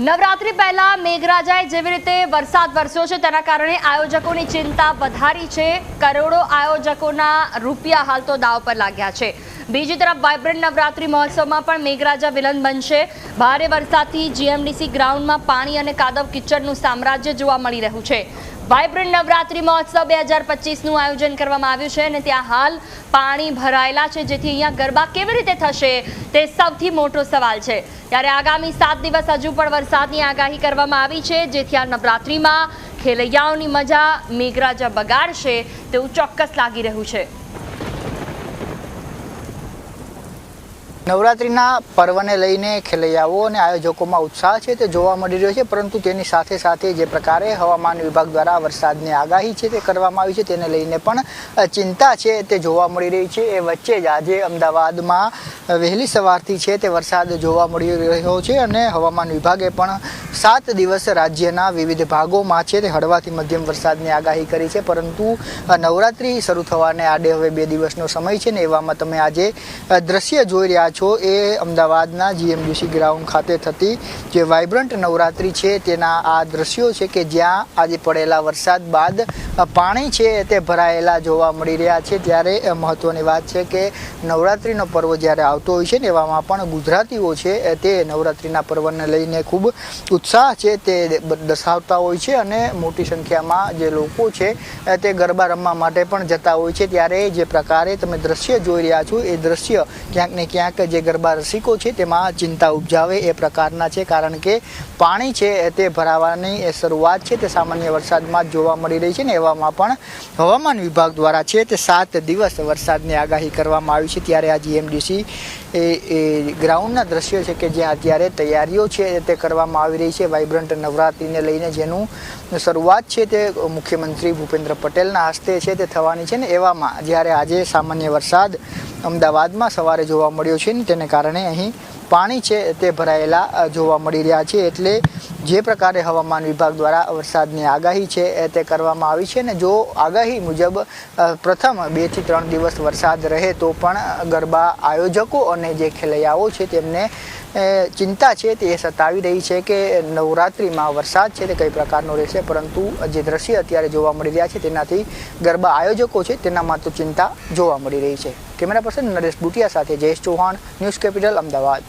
નવરાત્રી પહેલા મેઘરાજાએ જેવી રીતે વરસાદ વરસ્યો છે, તેના કારણે આયોજકોની ચિંતા વધારી છે. કરોડો આયોજકોના રૂપિયા હાલ તો દાવ પર લાગ્યા છે. બીજી તરફ વાઇબ્રન્ટ નવરાત્રી મહોત્સવમાં પણ મેઘરાજા વિલન બનશે. ભારે વરસાદથી જીએમડીસી ગ્રાઉન્ડમાં પાણી અને કાદવ કિચડનું સામ્રાજ્ય જોવા મળી રહ્યું છે. વાઇબ્રન્ટ નવરાત્રી મહોત્સવ બે હજાર પચીસનું આયોજન કરવામાં આવ્યું છે અને ત્યાં હાલ પાણી ભરાયેલા છે, જેથી અહીંયા ગરબા કેવી રીતે થશે તે સૌથી મોટો સવાલ છે. ત્યારે આગામી સાત દિવસ હજુ પણ વરસાદની આગાહી કરવામાં આવી છે, જેથી આ નવરાત્રીમાં ખેલૈયાઓની મજા મેઘરાજા બગાડશે તેવું ચોક્કસ લાગી રહ્યું છે. નવરાત્રિના પર્વને લઈને ખેલૈયાઓ અને આયોજકોમાં ઉત્સાહ છે તે જોવા મળી રહ્યો છે, પરંતુ તેની સાથે સાથે જે પ્રકારે હવામાન વિભાગ દ્વારા વરસાદની આગાહી છે તે કરવામાં આવી છે, તેને લઈને પણ ચિંતા છે તે જોવા મળી રહી છે. એ વચ્ચે જ આજે અમદાવાદમાં વહેલી સવારથી છે તે વરસાદ જોવા મળી રહ્યો છે અને હવામાન વિભાગે પણ સાત દિવસ રાજ્યના વિવિધ ભાગોમાં છે તે હળવાથી મધ્યમ વરસાદની આગાહી કરી છે, પરંતુ નવરાત્રિ શરૂ થવાને આડે હવે બે દિવસનો સમય છે ને એવામાં તમે આજે દ્રશ્ય જોઈ રહ્યા છો એ અમદાવાદના જીએમડીસી ગ્રાઉન્ડ ખાતે થતી જે વાઇબ્રન્ટ નવરાત્રિ છે તેના આ દ્રશ્યો છે કે જ્યાં આજે પડેલા વરસાદ બાદ પાણી છે તે ભરાયેલા જોવા મળી રહ્યા છે. ત્યારે મહત્ત્વની વાત છે કે નવરાત્રિનો પર્વ જ્યારે આવતો હોય છે ને એવામાં પણ ગુજરાતીઓ છે તે નવરાત્રિના પર્વને લઈને ખૂબ ઉત્સાહ છે તે દર્શાવતા હોય છે અને મોટી સંખ્યામાં જે લોકો છે તે ગરબા રમવા માટે પણ જતા હોય છે. ત્યારે જે પ્રકારે તમે દ્રશ્ય જોઈ રહ્યા છો, એ દ્રશ્ય ક્યાંક ને ક્યાંક જે ગરબા રસિકો છે તેમાં ચિંતા ઉપજાવે એ પ્રકારના છે, કારણ કે પાણી છે તે ભરાવાની એ શરૂઆત છે, તે સામાન્ય વરસાદમાં જોવા મળી રહી છે ને એવામાં પણ હવામાન વિભાગ દ્વારા છે તે સાત દિવસ વરસાદની આગાહી કરવામાં આવી છે. ત્યારે આ જીએમડીસી એ એ ગ્રાઉન્ડના દ્રશ્યો છે કે જ્યાં અત્યારે તૈયારીઓ છે તે કરવામાં આવી રહી છે. વાઇબ્રન્ટ નવરાત્રિને લઈને જેનું શરૂઆત છે તે મુખ્યમંત્રી ભૂપેન્દ્ર પટેલના હસ્તે છે તે થવાની છે ને એવામાં જ્યારે આજે સામાન્ય વરસાદ અમદાવાદમાં સવારે જોવા મળ્યો છે ને તેને કારણે અહીં પાણી છે તે ભરાયેલા જોવા મળી રહ્યા છે. એટલે જે પ્રકારે હવામાન વિભાગ દ્વારા વરસાદની આગાહી છે તે કરવામાં આવી છે ને જો આગાહી મુજબ પ્રથમ બેથી ત્રણ દિવસ વરસાદ રહે તો પણ ગરબા આયોજકો અને જે ખેલૈયાઓ છે તેમને ચિંતા છે તે સતાવી રહી છે કે નવરાત્રિમાં વરસાદ છે તે કઈ પ્રકારનો રહેશે, પરંતુ જે દ્રશ્ય અત્યારે જોવા મળી રહ્યા છે તેનાથી ગરબા આયોજકો છે તેનામાં તો ચિંતા જોવા મળી રહી છે. કેમેરા પર્સન નરેશ બુટિયા સાથે જયેશ ચૌહાણ, ન્યૂઝ કેપિટલ, અમદાવાદ.